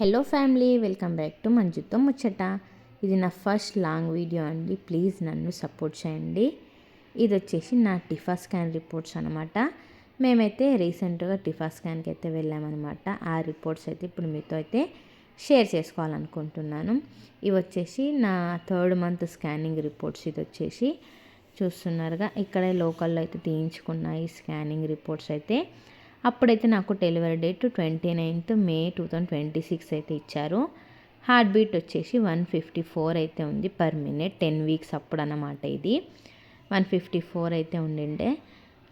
Hello family welcome back to మంజుతో ముచ్చట ఇది నా ఫస్ట్ లాంగ్ వీడియో అండి. ప్లీజ్ నన్ను సపోర్ట్ చేయండి. ఇది వచ్చేసి నా టిఫా స్కాన్ రిపోర్ట్స్ అనమాట మేమైతే రీసెంట్గా టిఫా స్కాన్కి అయితే వెళ్ళామన్నమాట. ఆ రిపోర్ట్స్ అయితే ఇప్పుడు మీతో అయితే షేర్ చేసుకోవాలనుకుంటున్నాను. ఇవి వచ్చేసి నా థర్డ్ మంత్ స్కానింగ్ రిపోర్ట్స్ ఇది వచ్చేసి చూస్తున్నారుగా ఇక్కడే లోకల్లో అయితే తీయించుకున్న ఈ స్కానింగ్ రిపోర్ట్స్ అయితే. అప్పుడైతే నాకు delivery date twenty ninth May two thousand twenty six అయితే ఇచ్చారు. హార్ట్ బీట్ వచ్చేసి వన్ ఫిఫ్టీ ఫోర్ అయితే ఉంది పర్ మినిట్ టెన్ వీక్స్ అప్పుడు అన్నమాట ఇది. వన్ ఫిఫ్టీ ఫోర్ అయితే ఉండిండే.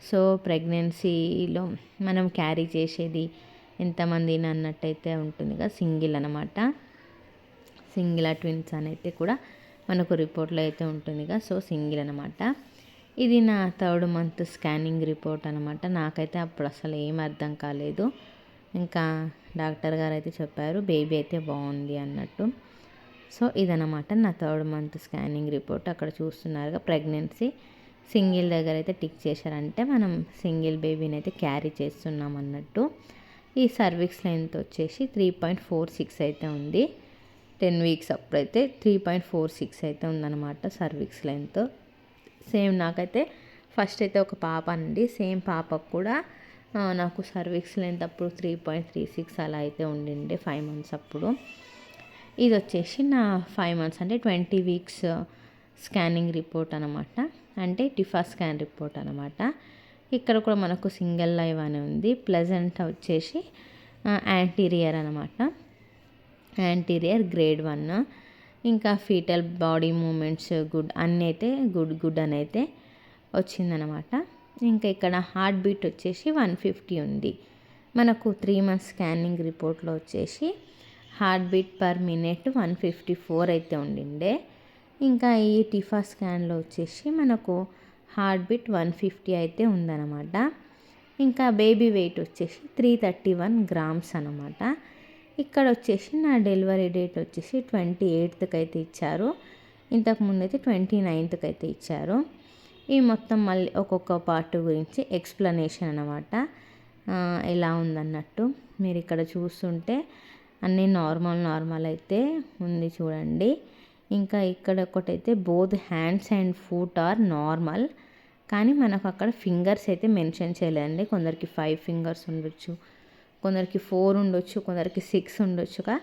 సో ప్రెగ్నెన్సీలో మనం క్యారీ చేసేది ఎంతమంది అన్నట్టయితే కదా సింగిల్ అనమాట సింగిల్ ట్విన్స్ అని అయితే కూడా మనకు రిపోర్ట్లో అయితే ఉంటుందిగా సో సింగిల్ అనమాట ఇది నా థర్డ్ మంత్ స్కానింగ్ రిపోర్ట్ అనమాట నాకైతే అప్పుడు అసలు ఏం అర్థం కాలేదు. ఇంకా డాక్టర్ గారు అయితే చెప్పారు బేబీ అయితే బాగుంది అన్నట్టు. సో ఇదనమాట నా థర్డ్ మంత్ స్కానింగ్ రిపోర్ట్. అక్కడ చూస్తున్నారుగా ప్రెగ్నెన్సీ సింగిల్ దగ్గర అయితే టిక్ చేశారంటే మనం సింగిల్ బేబీని అయితే క్యారీ చేస్తున్నాం అన్నట్టు. ఈ సర్వీక్స్ లెంత్ వచ్చేసి త్రీ పాయింట్ ఫోర్ సిక్స్ అయితే ఉంది. టెన్ వీక్స్ అప్పుడైతే త్రీ పాయింట్ ఫోర్ సిక్స్ అయితే ఉందన్నమాట సర్వీక్స్ లెంత్. సేమ్ నాకైతే ఫస్ట్ అయితే ఒక పాప అండి సేమ్ పాపకు కూడా నాకు సర్వీక్స్ లెంత్ అప్పుడు త్రీ పాయింట్ త్రీ సిక్స్ అలా అయితే ఉండిండే ఫైవ్ మంత్స్ అప్పుడు. ఇది వచ్చేసి నా ఫైవ్ మంత్స్ అంటే ట్వంటీ వీక్స్ స్కానింగ్ రిపోర్ట్ అనమాట అంటే టిఫా స్కాన్ రిపోర్ట్ అనమాట ఇక్కడ కూడా మనకు సింగిల్ లైవ్ అని ఉంది. ప్లెజెంట్ వచ్చేసి యాంటీరియర్ అనమాట యాంటీరియర్ గ్రేడ్ వన్. ఇంకా ఫీటల్ బాడీ మూమెంట్స్ గుడ్ అన్నీ అయితే గుడ్ గుడ్ అని అయితే వచ్చిందనమాట ఇంకా ఇక్కడ హార్ట్ బీట్ వచ్చేసి వన్ ఫిఫ్టీ ఉంది. మనకు త్రీ మంత్స్ స్కానింగ్ రిపోర్ట్లో వచ్చేసి heart beat per minute one fifty four అయితే ఉండిండే. ఇంకా ఈ టిఫా స్కాన్లో వచ్చేసి మనకు హార్ట్ బీట్ వన్ ఫిఫ్టీ అయితే ఉందన్నమాట. ఇంకా బేబీ వెయిట్ వచ్చేసి త్రీ థర్టీ వన్ గ్రామ్స్ అనమాట ఇక్కడ వచ్చేసి నా డెలివరీ డేట్ వచ్చేసి ట్వంటీ ఎయిత్కి అయితే ఇచ్చారు. ఇంతకుముందు అయితే ట్వంటీ నైన్త్కి అయితే ఇచ్చారు. ఈ మొత్తం మళ్ళీ ఒక్కొక్క పార్ట్ గురించి ఎక్స్ప్లెనేషన్ అనమాట ఎలా ఉందన్నట్టు మీరు ఇక్కడ చూస్తుంటే అన్నీ నార్మల్ నార్మల్ అయితే ఉంది చూడండి. ఇంకా ఇక్కడ ఒకటైతే both hands and foot are normal. కానీ మనకు అక్కడ ఫింగర్స్ అయితే మెన్షన్ చేయలేదండి. కొందరికి ఫైవ్ ఫింగర్స్ ఉండొచ్చు కొందరికి ఫోర్ ఉండొచ్చు కొందరికి సిక్స్ ఉండొచ్చుగా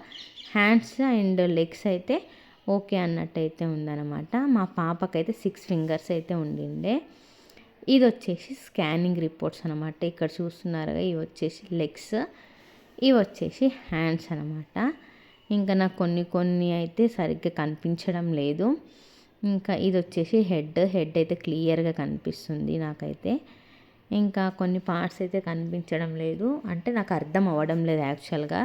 హ్యాండ్స్ అండ్ లెగ్స్ అయితే ఓకే అన్నట్టు అయితే ఉందన్నమాట. మా పాపకైతే సిక్స్ ఫింగర్స్ అయితే ఉండిండే. ఇది వచ్చేసి స్కానింగ్ రిపోర్ట్స్ అనమాట ఇక్కడ చూస్తున్నారుగా ఇవి వచ్చేసి లెగ్స్ ఇవి వచ్చేసి హ్యాండ్స్ అనమాట ఇంకా నాకు కొన్ని కొన్ని అయితే సరిగ్గా కనిపించడం లేదు. ఇంకా ఇది వచ్చేసి హెడ్ హెడ్ అయితే క్లియర్గా కనిపిస్తుంది నాకైతే. ఇంకా కొన్ని పార్ట్స్ అయితే కనిపించడం లేదు. అంటే నాకు అర్థం అవ్వడం లేదు యాక్చువల్గా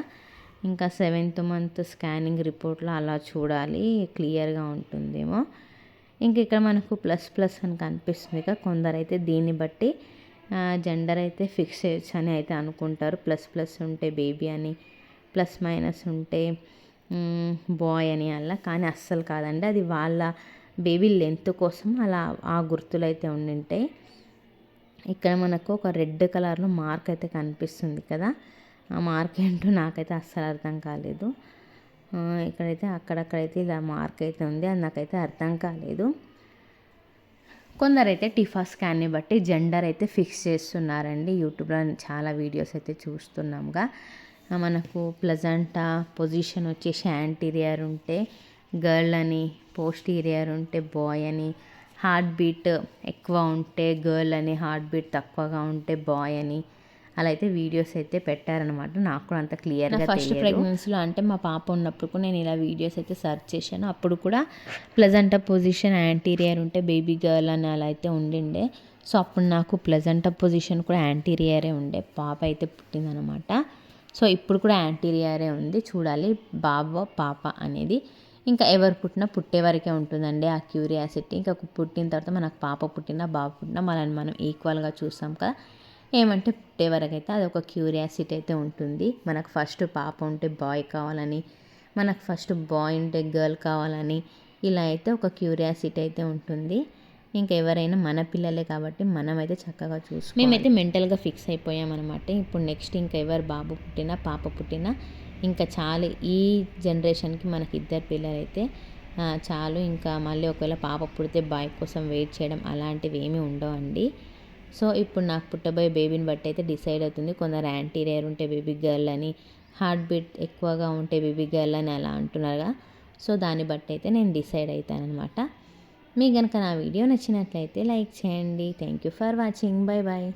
ఇంకా సెవెంత్ మంత్ స్కానింగ్ రిపోర్ట్లో అలా చూడాలి క్లియర్గా ఉంటుందేమో. ఇంక ఇక్కడ మనకు ప్లస్ ప్లస్ అని కనిపిస్తుంది ఇక కొందరైతే దీన్ని బట్టి జెండర్ అయితే ఫిక్స్ చేయొచ్చు అని అయితే అనుకుంటారు. ప్లస్ ప్లస్ ఉంటే బేబీ అని ప్లస్ మైనస్ ఉంటే బాయ్ అని అలా. కానీ అస్సలు కాదండి అది వాళ్ళ బేబీ లెంత్ కోసం అలా ఆ గుర్తులు అయితే ఉండింటాయి. ఇక్కడ మనకు ఒక రెడ్ కలర్లో మార్క్ అయితే కనిపిస్తుంది కదా. ఆ మార్క్ ఏంటో నాకైతే అస్సలు అర్థం కాలేదు. ఇక్కడైతే అక్కడక్కడైతే ఇలా మార్క్ అయితే ఉంది. అది నాకైతే అర్థం కాలేదు. కొందరైతే టిఫా స్కాన్ని బట్టి జెండర్ అయితే ఫిక్స్ చేస్తున్నారండి. యూట్యూబ్లో చాలా వీడియోస్ అయితే చూస్తున్నాముగా మనకు ప్లజంటా పొజిషన్ వచ్చేసి యాంటీరియర్ ఉంటే గర్ల్ అని పోస్టీరియర్ ఉంటే బాయ్ అని హార్ట్ బీట్ ఎక్కువ ఉంటే గర్ల్ అని హార్ట్ బీట్ తక్కువగా ఉంటే బాయ్ అని అలా అయితే వీడియోస్ అయితే పెట్టారనమాట నాకు కూడా అంత క్లియర్గా ఫస్ట్ ప్రెగ్నెన్సీలో అంటే మా పాప ఉన్నప్పుడు కూడా నేను ఇలా వీడియోస్ అయితే సెర్చ్ చేశాను. అప్పుడు కూడా ప్లెజెంట్ పొజిషన్ యాంటీరియర్ ఉంటే బేబీ గర్ల్ అని అలా అయితే ఉండిండే. సో అప్పుడు నాకు ప్లెజెంట్ పొజిషన్ కూడా యాంటీరియరే ఉండే. పాప అయితే పుట్టిందనమాట సో ఇప్పుడు కూడా యాంటీరియరే ఉంది. చూడాలి బాబా పాప అనేది. ఇంకా ఎవరు పుట్టినా పుట్టే వరకే ఉంటుందండి ఆ క్యూరియాసిటీ. ఇంకా పుట్టిన తర్వాత మనకు పాప పుట్టినా బాబు పుట్టినా మనల్ని మనం ఈక్వల్గా చూస్తాం కదా. ఏమంటే పుట్టే వరకు అయితే అది ఒక క్యూరియాసిటీ అయితే ఉంటుంది. మనకు ఫస్ట్ పాప ఉంటే బాయ్ కావాలని మనకు ఫస్ట్ బాయ్ ఉంటే గర్ల్ కావాలని ఇలా అయితే ఒక క్యూరియాసిటీ అయితే ఉంటుంది. ఇంకా ఎవరైనా మన పిల్లలే కాబట్టి మనమైతే చక్కగా చూసి మేమైతే మెంటల్గా ఫిక్స్ అయిపోయామన్నమాట. ఇప్పుడు నెక్స్ట్ ఇంకా ఎవరు బాబు పుట్టినా పాప పుట్టినా ఇంకా చాలు. ఈ జనరేషన్కి మనకి ఇద్దరు పిల్లలైతే చాలు. ఇంకా మళ్ళీ ఒకవేళ పాప పుడితే బాయ్ కోసం వెయిట్ చేయడం అలాంటివి ఏమీ ఉండవండి. సో ఇప్పుడు నాకు పుట్టబోయే బేబీని బట్టి అయితే డిసైడ్ అవుతుంది. కొందరు యాంటీరియర్ ఉంటే బేబీ గర్ల్ అని హార్ట్ బీట్ ఎక్కువగా ఉంటే బేబీ గర్ల్ అని అలా అంటున్నారుగా సో దాన్ని బట్టి అయితే నేను డిసైడ్ అవుతానమాట మీకు కనుక నా వీడియో నచ్చినట్లయితే లైక్ చేయండి. Thank you for watching. Bye bye